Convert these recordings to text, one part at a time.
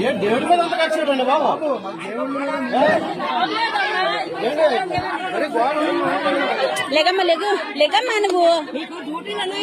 ఏ దేవుడి మీద అంత ఖర్చు పెట్టండి బాబు లెగమ్మ లెగు లెగమ్మ నువ్వు అది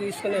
తీసుకునే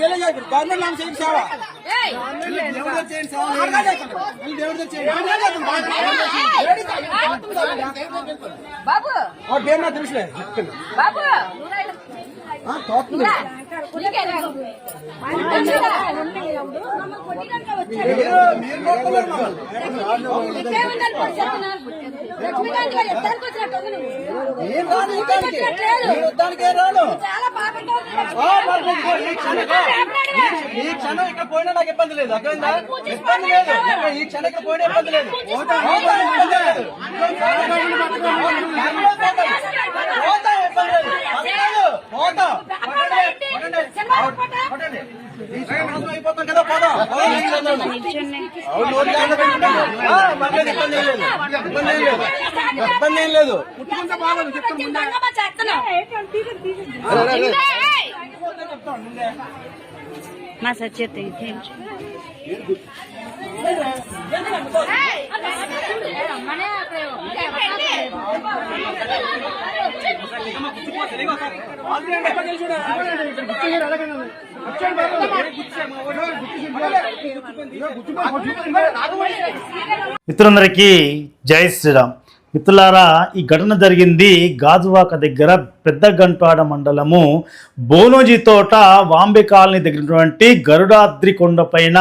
అక్కడ వెళ్ళే గవర్నమెంట్ నామ చేయండి సేవ దేవుడితో చేయండి సేవ దేవుడితో చేయండి బాబు! వాడు పేరు నాకు తెలుసులే బాబు! ఈ క్షణం ఇక్కడ పోయినా నాకు ఇబ్బంది లేదు అర్థమైందా ఇబ్బంది లేదు. ఈ క్షణం ఇక్కడ పోయినా ఇబ్బంది లేదు. పోతా, ఇబ్బంది లేదు ఇబ్బంది అయిపోతాం కదా పోదాం పర్లేదు, ఇబ్బంది ఏం లేదు ఇబ్బంది ఏం లేదు ఇబ్బంది ఏం లేదు మా సత్యత మిత్రులందరికీ జై శ్రీరామ్ మిత్రులారా ఈ ఘటన జరిగింది గాజువాక దగ్గర పెద్ద గంటాడ మండలము. బోనోజీ తోట వాంబే కాలనీ దగ్గర ఉన్నటువంటి కొండ కొండపైన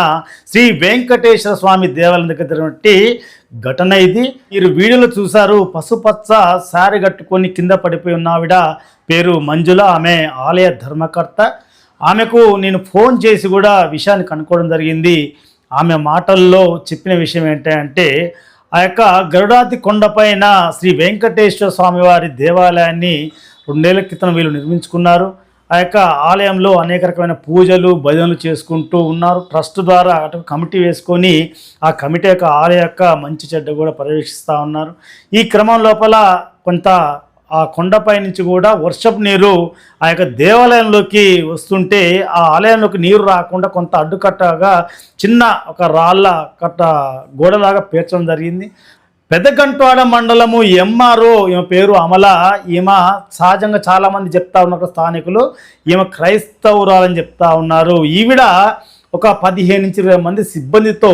శ్రీ వెంకటేశ్వర స్వామి దేవాలయం దగ్గర జరిగినటువంటి ఘటన ఇది. మీరు వీడియోలో చూశారు పసుపచ్చ శారీ కట్టుకొని కింద పడిపోయి ఉన్న ఆవిడ పేరు మంజుల ఆమె ఆలయ ధర్మకర్త. ఆమెకు నేను ఫోన్ చేసి కూడా విషయాన్ని కనుక్కోవడం జరిగింది. ఆమె మాటల్లో చెప్పిన విషయం ఏంటంటే ఆ యొక్క గరుడాది కొండపైన శ్రీ వెంకటేశ్వర స్వామివారి దేవాలయాన్ని రెండేళ్ళ క్రితం వీళ్ళు నిర్మించుకున్నారు. ఆ యొక్క ఆలయంలో అనేక రకమైన పూజలు భజనలు చేసుకుంటూ ఉన్నారు. ట్రస్ట్ ద్వారా అటు కమిటీ వేసుకొని ఆ కమిటీ యొక్క ఆలయ యొక్క మంచి చెడ్డ కూడా పర్యవేక్షిస్తూ ఉన్నారు. ఈ క్రమం లోపల కొంత ఆ కొండపై నుంచి కూడా వర్షపు నీరు ఆ యొక్క దేవాలయంలోకి వస్తుంటే ఆ ఆలయంలోకి నీరు రాకుండా కొంత అడ్డుకట్టగా చిన్న ఒక రాళ్ళ కట్ట గోడలాగా పేర్చడం జరిగింది. పెద్దగంటవాడ మండలము ఎంఆర్ఓ ఈమె పేరు అమల. ఈమె సహజంగా చాలామంది చెప్తా ఉన్నారు స్థానికులు. ఈమె క్రైస్తవురాలని చెప్తా ఉన్నారు. ఈవిడ ఒక పదిహేను నుంచి ఇరవై మంది సిబ్బందితో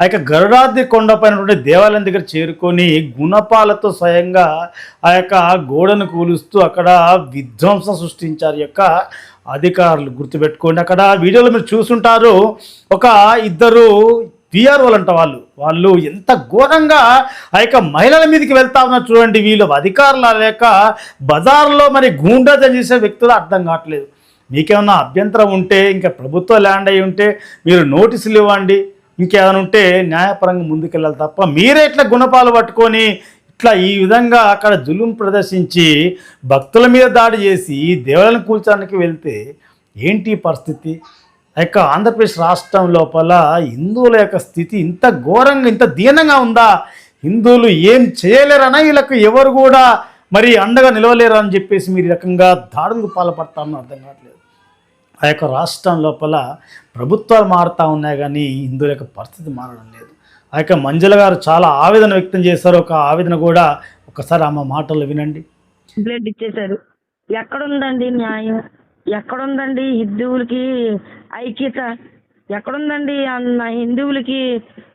ఆ యొక్క గరుడాద్రి కొండపైనటువంటి దేవాలయం దగ్గర చేరుకొని గుణపాలతో స్వయంగా ఆ యొక్క గోడను కూలుస్తూ అక్కడ విధ్వంసం సృష్టించారు యొక్క అధికారులు. గుర్తుపెట్టుకోండి అక్కడ వీడియోలో మీరు చూసుంటారు ఒక ఇద్దరు పిఆర్ఓలు అంట వాళ్ళు. వాళ్ళు ఎంత ఘోరంగా ఆ యొక్క మహిళల మీదకి వెళ్తా ఉన్నారు చూడండి వీళ్ళు. అధికారులు లేక బజార్లో మరి గూండా చేసే వ్యక్తులు అర్థం కావట్లేదు. మీకేమన్నా అభ్యంతరం ఉంటే ఇంకా ప్రభుత్వ ల్యాండ్ అయి ఉంటే మీరు నోటీసులు ఇవ్వండి. ఇంకేమైనా ఉంటే న్యాయపరంగా ముందుకెళ్ళాలి తప్ప మీరే ఇట్లా గుణపాలు పట్టుకొని ఇట్లా ఈ విధంగా అక్కడ జులుం ప్రదర్శించి భక్తుల మీద దాడి చేసి దేవాలయం కూల్చడానికి వెళ్తే ఏంటి పరిస్థితి? ఆ యొక్క ఆంధ్రప్రదేశ్ రాష్ట్రం లోపల హిందువుల యొక్క స్థితి ఇంత ఘోరంగా ఇంత దీనంగా ఉందా? హిందువులు ఏం చేయలేరనా? వీళ్ళకు ఎవరు కూడా మరి అండగా నిలవలేరు అని చెప్పేసి మీరు ఈ రకంగా దాడులకు పాల్పడతామని అర్థం కావట్లేదు. ఆ యొక్క రాష్ట్రం లోపల ప్రభుత్వాలు మారుతూ ఉన్నాయి కానీ హిందువుల యొక్క పరిస్థితి మారడం లేదు. ఆ యొక్క మంజుల గారు చాలా ఆవేదన వ్యక్తం చేశారు. ఒక ఆవేదన కూడా ఒకసారి ఆమె మాటలు వినండి. బ్లడ్ ఇచ్చేశారు. ఎక్కడుందండి న్యాయం? ఎక్కడుందండి హిందువులకి ఐక్యత? ఎక్కడుందండి అన్న హిందువులకి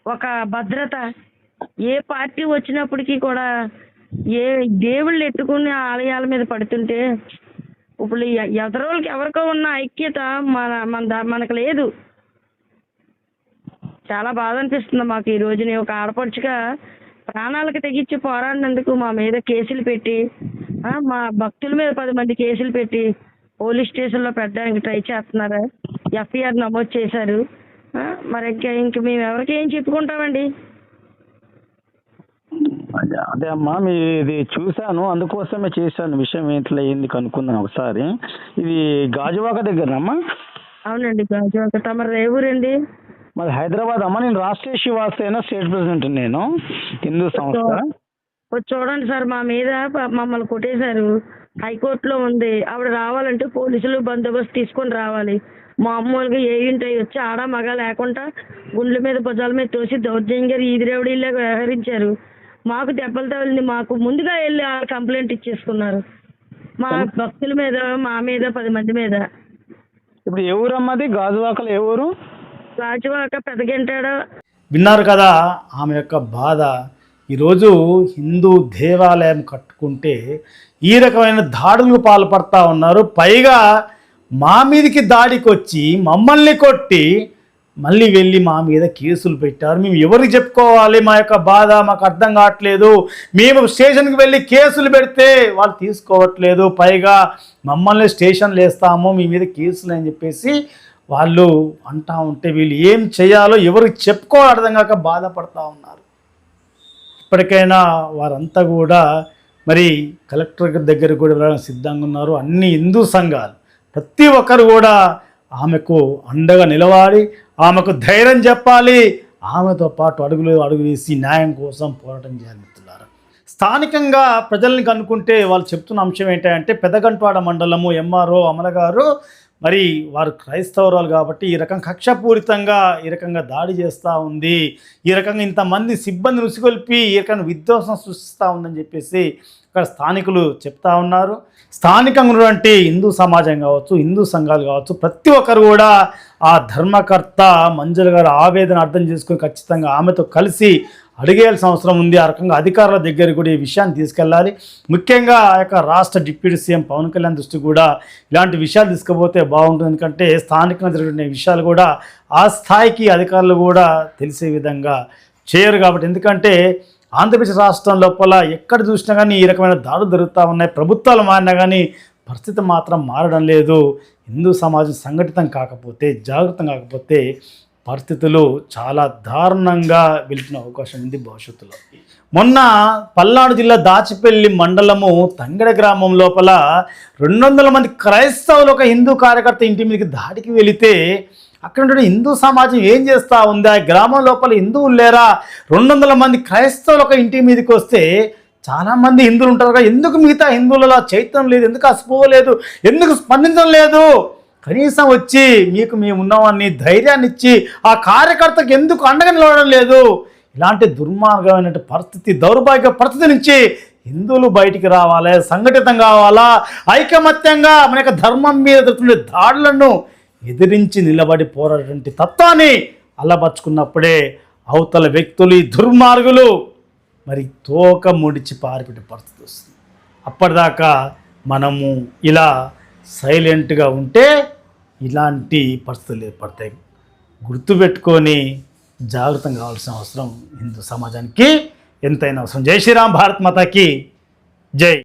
ఒక భద్రత? ఏ పార్టీ వచ్చినప్పటికీ కూడా ఏ దేవుళ్ళు ఎత్తుకుని ఆలయాల మీద పడుతుంటే ఇప్పుడు ఎ- ఎదరోళ్ళకి ఎవరికో ఉన్న ఐక్యత మన మన మనకు లేదు. చాలా బాధ అనిపిస్తుంది మాకు ఈ రోజుని ఒక ఆడపడుచుగా ప్రాణాలకు తెగించి పోరాడినందుకు మా మీద కేసులు పెట్టి మా భక్తుల మీద పది మంది కేసులు పెట్టి పోలీస్ స్టేషన్లో పెట్టడానికి ట్రై చేస్తున్నారు? ఎఫ్ఐఆర్ నమోదు చేశారు. మరి ఇంకా ఇంక మేము ఎవరికి ఏం చెప్పుకుంటామండి? అదే అమ్మా మీ ఇది చూశాను అందుకోసమే చేశాను. విషయం ఏంట్లో ఏంది కనుక్కుందాం ఒకసారి. ఇది గాజువాక దగ్గరనమ్మా అవునండి గాజువాక. తమరు ఏ ఊరండి? మాది హైదరాబాద్ అమ్మా. నేను రాష్ట్రీయ శివాసేన స్టేట్ ప్రెసిడెంట్ నేను హిందూ సంస్థ. చూడండి సార్ మా మీద మమ్మల్ని కొట్టేశారు. హైకోర్టులో ఉంది. ఆవిడ రావాలంటే పోలీసులు బందోబస్తు తీసుకొని రావాలి. మామూలుగా ఏ ఇంటి వచ్చి ఆడ మగ లేకుండా గుండెల మీద భుజాల మీద తోసి దౌర్జన్యంగా ఈదిరేవుడిలాగా వ్యవహరించారు. మాకు దెబ్బలు తగిలింది. మాకు ముందుగా వెళ్ళి ఆ కంప్లైంట్ ఇచ్చేసుకున్నారు. మా భక్తుల మీద మా మీద పది మంది మీద. ఇప్పుడు ఏ ఊరమ్మది గాజువాకలో ఏ ఊరు? రాజువాక పెదగంటాడ. విన్నారు కదా ఆమె యొక్క బాధ. ఈరోజు హిందూ దేవాలయం కట్టుకుంటే ఈ రకమైన దాడులకు పాల్పడతా ఉన్నారు. పైగా మా మీదకి దాడికి వచ్చి మమ్మల్ని కొట్టి మళ్ళీ వెళ్ళి మా మీద కేసులు పెట్టారు. మేము ఎవరికి చెప్పుకోవాలి? మా యొక్క బాధ మాకు అర్థం కావట్లేదు. మేము స్టేషన్కి వెళ్ళి కేసులు పెడితే వాళ్ళు తీసుకోవట్లేదు. పైగా మమ్మల్ని స్టేషన్లు వేస్తాము మీ మీద కేసులు అని చెప్పేసి వాళ్ళు అంటా ఉంటే వీళ్ళు ఏం చేయాలో ఎవరికి చెప్పుకోవాలి అర్థం కాక బాధపడతా ఉన్నారు. ఇప్పటికైనా వారంతా కూడా మరి కలెక్టర్ దగ్గర కూడా వెళ్ళడానికి సిద్ధంగా ఉన్నారు. అన్ని హిందూ సంఘాలు. ప్రతి ఒక్కరు కూడా ఆమెకు అండగా నిలవాలి. ఆమెకు ధైర్యం చెప్పాలి. ఆమెతో పాటు అడుగులు అడుగు వేసి న్యాయం కోసం పోరాటం చేయాలి మిత్రులారా. స్థానికంగా ప్రజల్ని కనుక్కుంటే వాళ్ళు చెప్తున్న అంశం ఏంటంటే పెదగంటవాడ మండలము ఎంఆర్ఓ అమల గారు మరి వారు క్రైస్తవురాలు కాబట్టి ఈ రకం కక్షపూరితంగా ఈ రకంగా దాడి చేస్తూ ఉంది. ఈ రకంగా ఇంతమంది సిబ్బంది ఉసిగొల్పి ఈ రకంగా విధ్వంసం సృష్టిస్తూ ఉందని చెప్పేసి ఇక్కడ స్థానికులు చెప్తా ఉన్నారు. స్థానికంగా ఉన్నటువంటి హిందూ సమాజం కావచ్చు హిందూ సంఘాలు కావచ్చు ప్రతి ఒక్కరు కూడా ఆ ధర్మకర్త మంజుల గారు ఆవేదన అర్థం చేసుకొని ఖచ్చితంగా ఆమెతో కలిసి అడిగేయాల్సిన అవసరం ఉంది. ఆ రకంగా అధికారుల దగ్గర కూడా ఈ విషయాన్ని తీసుకెళ్ళాలి. ముఖ్యంగా ఆ యొక్క రాష్ట్ర డిప్యూటీ సీఎం పవన్ కళ్యాణ్ దృష్టి కూడా ఇలాంటి విషయాలు తీసుకుపోతే బాగుంటుంది. ఎందుకంటే స్థానికంగా జరిగిన విషయాలు కూడా ఆ స్థాయికి అధికారులు కూడా తెలిసే విధంగా చేయరు కాబట్టి. ఎందుకంటే ఆంధ్రప్రదేశ్ రాష్ట్రం లోపల ఎక్కడ చూసినా కానీ ఈ రకమైన దాడులు జరుగుతూ ఉన్నాయి. ప్రభుత్వాలు మారినా కానీ పరిస్థితి మాత్రం మారడం లేదు. హిందూ సమాజం సంఘటితం కాకపోతే జాగృతం కాకపోతే పరిస్థితులు చాలా దారుణంగా వెళ్తున్న అవకాశం ఉంది భవిష్యత్తులో. మొన్న పల్నాడు జిల్లా దాచిపల్లి మండలము తంగడ గ్రామం లోపల రెండు వందల మంది క్రైస్తవులు ఒక హిందూ కార్యకర్త ఇంటి మీదకి దాడికి వెళితే అక్కడ హిందూ సమాజం ఏం చేస్తూ ఉందా? గ్రామం లోపల హిందువులు లేరా? రెండు వందల మంది క్రైస్తవులు ఒక ఇంటి మీదకి వస్తే చాలామంది హిందువులు ఉంటారు కదా. ఎందుకు మిగతా హిందువులలో చైతన్యం లేదు? ఎందుకు అసిపోలేదు ఎందుకు స్పందించడం లేదు? కనీసం వచ్చి మీకు మేము ఉన్నామని ధైర్యాన్ని ఇచ్చి ఆ కార్యకర్తకు ఎందుకు అండగా నిలవడం లేదు? ఇలాంటి దుర్మార్గమైన పరిస్థితి దౌర్భాగ్య పరిస్థితి నుంచి హిందువులు బయటికి రావాలి. సంఘటితం కావాలా? ఐకమత్యంగా మన యొక్క ధర్మం మీద దాడులను ఎదిరించి నిలబడి పోరాటటువంటి తత్వాన్ని అల్లబరుచుకున్నప్పుడే అవతల వ్యక్తులు ఈ దుర్మార్గులు మరి తోక ముడిచి పారిపెట్టే పరిస్థితి వస్తుంది. అప్పటిదాకా మనము ఇలా సైలెంట్గా ఉంటే ఇలాంటి పరిస్థితులు ఏర్పడతాయి. గుర్తుపెట్టుకొని జాగ్రత్తగా కావాల్సిన అవసరం హిందూ సమాజానికి ఎంతైనా అవసరం. జై శ్రీరామ్ భారత్ మాతాకి. జై.